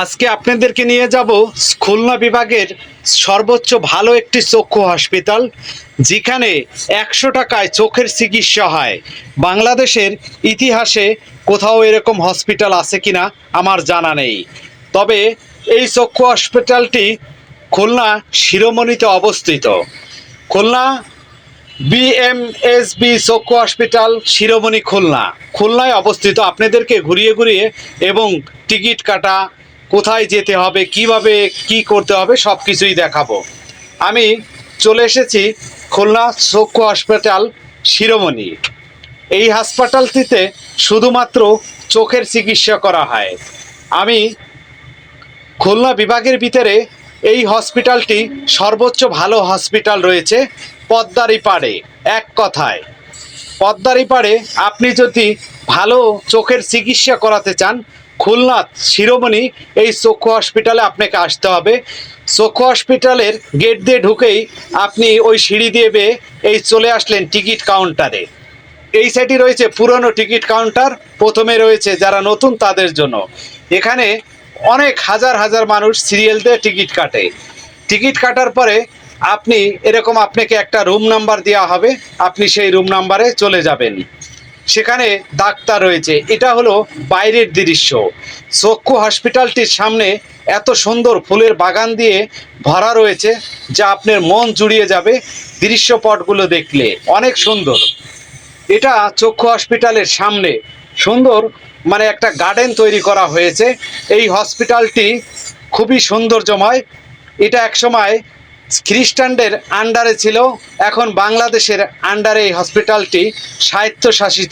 আজকে আপনাদেরকে নিয়ে যাব খুলনা বিভাগের সর্বোচ্চ ভালো একটি চক্ষু হসপিটাল যেখানে একশো টাকায় চোখের চিকিৎসা হয়। বাংলাদেশের ইতিহাসে কোথাও এরকম হসপিটাল আছে কিনা আমার জানা নেই। তবে এই চক্ষু হসপিটালটি খুলনা শিরোমণিতে অবস্থিত। খুলনা বিএমএসবি চক্ষু হসপিটাল শিরোমণি খুলনা। খুলনায় অবস্থিত। আপনাদেরকে ঘুরিয়ে ঘুরিয়ে এবং টিকিট কাটা কোথায় যেতে হবে, কীভাবে কি করতে হবে সব কিছুই দেখাবো। আমি চলে এসেছি খুলনা চক্ষু হসপিটাল শিরোমণি। এই হাসপাতালটিতে শুধুমাত্র চোখের চিকিৎসা করা হয়। আমি খুলনা বিভাগের ভিতরে এই হসপিটালটি সর্বোচ্চ ভালো হসপিটাল রয়েছে পদ্মারি পাড়ে এক কথায়। পদ্মারি পাড়ে আপনি যদি ভালো চোখের চিকিৎসা করাতে চান খুলনা শিরোমণি, এই চক্ষু হসপিটালে আপনাকে আসতে হবে। চক্ষু হসপিটালের গেট দিয়ে ঢুকেই আপনি ওই সিঁড়ি দিয়ে বেয়ে এই চলে আসলেন টিকিট কাউন্টারে এই সাইডে রয়েছে পুরনো টিকিট কাউন্টার প্রথমে রয়েছে যারা নতুন তাদের জন্য। এখানে অনেক হাজার হাজার মানুষ সিরিয়াল দিয়ে টিকিট কাটে। টিকিট কাটার পরে আপনি, এরকম আপনাকে একটা রুম নাম্বার দেওয়া হবে, আপনি সেই রুম নাম্বারে চলে যাবেন। সেখানে ডাক্তার রয়েছে। এটা হলো বাইরের দৃশ্য। চক্ষু হসপিটালটির সামনে এত সুন্দর ফুলের বাগান দিয়ে ভরা রয়েছে যা আপনার মন জুড়িয়ে যাবে দৃশ্যপটগুলো দেখলে। অনেক সুন্দর। এটা চক্ষু হসপিটালের সামনে সুন্দর মানে একটা গার্ডেন তৈরি করা হয়েছে। এই হসপিটালটি খুবই সৌন্দর্যময়। এটা একসময় খ্রিস্টানদের আন্ডারে ছিল। এখন বাংলাদেশের আন্ডারে এই হসপিটালটি স্বায়ত্তশাসিত